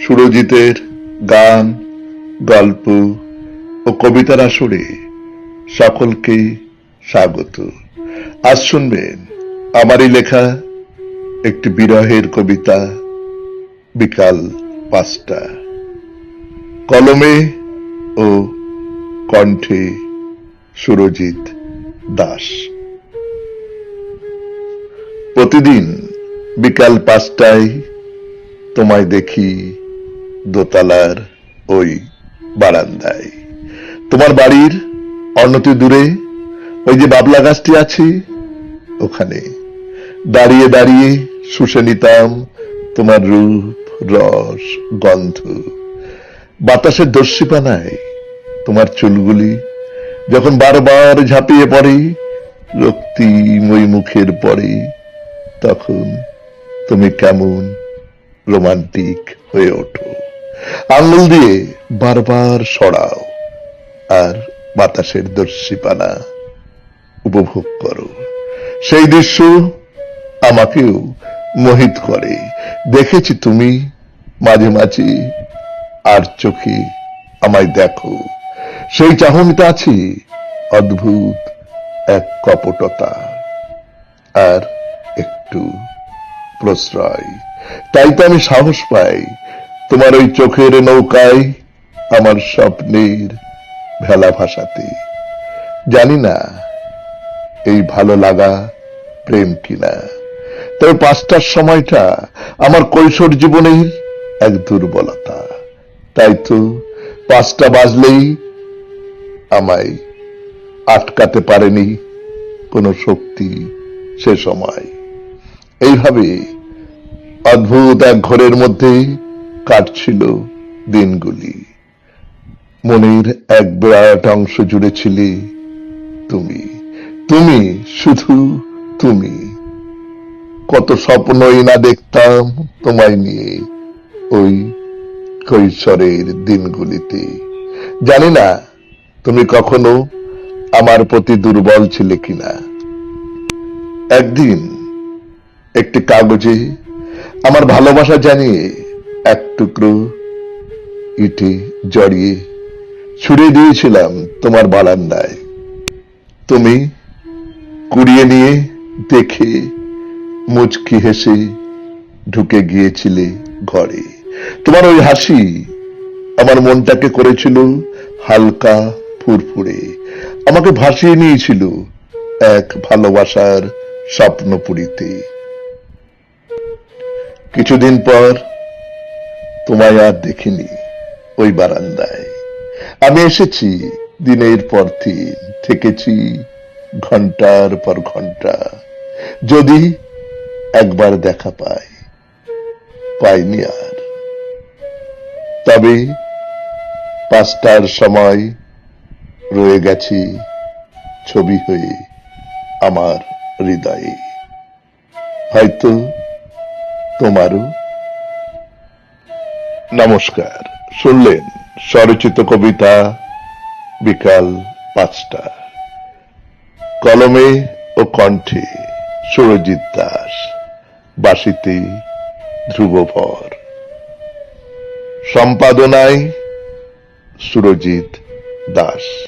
সুরজিতের গান, গল্প ও কবিতার আসরে সকলকে স্বাগত। আজ শুনবেন আমারই লেখা একটি বিরহের কবিতা বিকাল পাঁচটা। কলমে ও কণ্ঠে সুরজিৎ দাস। প্রতিদিন বিকাল পাঁচটায় তোমায় দেখি দোতলার ওই বারান্দায়। তোমার বাড়ির অনতি দূরে, ওই যে বাবলা গাছটি আছে, ওখানে। দাঁড়িয়ে দাঁড়িয়ে শুষে নিতাম তোমার রূপ, রস, গন্ধ। বাতাসের দর্শিপানায় তোমার চুলগুলি যখন বারবার ঝাঁপিয়ে পড়ে রক্তিময় মুখের পরে, তখন তুমি কেমন রোমান্টিক হয়ে ওঠো। আঙুল দিয়ে বারবার সরাও আর বাতাসের দর্শিপানা উপভোগ করো। সেই দৃশ্য আমাকেও মোহিত করে। দেখেছি তুমি, মাঝে মাঝে আর চোখে আমায় দেখো। সেই চাহনিতে আছে, অদ্ভুত এক কপটতা আর একটু প্রশ্রয়। তাই তো আমি সাহস পাই। তোমার ওই চোখের নৌকায় আমার স্বপ্নের ভেলা ভাসাতে। জানি না এই ভালো লাগা প্রেম কিনা। তবে পাঁচটার সময়টা আমার কৈশোর জীবনের এক দুর্বলতা। তাই তো পাঁচটা বাজলেই আমায় আটকাতে পারেনি কোনো শক্তি সে সময়। এইভাবে অদ্ভুত এক ঘরের মধ্যে কাটছিল দিনগুলি। মনের এক বিরাট অংশ জুড়ে ছিলে তুমি। তুমি, শুধু তুমি। কত স্বপ্নই না দেখতাম তোমায় নিয়ে ওই কৈশোরের দিনগুলিতে। জানি না তুমি কখনো আমার প্রতি দুর্বল ছিলে কিনা। একদিন একটি কাগজে আমার ভালোবাসা জানিয়ে এক টুকরো ইটে জড়িয়ে ছুড়ে দিয়েছিলাম তোমার বারান্দায়। তুমি কুড়িয়ে নিয়ে দেখে মুচকি হেসে ঢুকে গিয়েছিলে ঘরে। তোমার ওই হাসি আমার মনটাকে করেছিল হালকা ফুরফুরে। আমাকে ভাসিয়ে নিয়েছিল এক ভালোবাসার স্বপ্নপুরীতে। কিছুদিন পর তোমায় আর দেখিনি ওই বারান্দায়। আমি এসেছি, দিনের পর দিন থেকেছি, ঘণ্টার পর ঘণ্টা। যদি একবার দেখা পাই, পাইনি আর। তবে পাঁচটার সময় রয়ে গেছি ছবি হয়ে আমার হৃদয়ে। হয়তো তোমারও। নমস্কার, শুনলেন স্বরচিত কবিতা বিকাল পাঁচটা। কলমে ও কণ্ঠে সুরজিৎ দাস বাসিতে ধ্রুবভর। সম্পাদনায় সুরজিৎ দাস।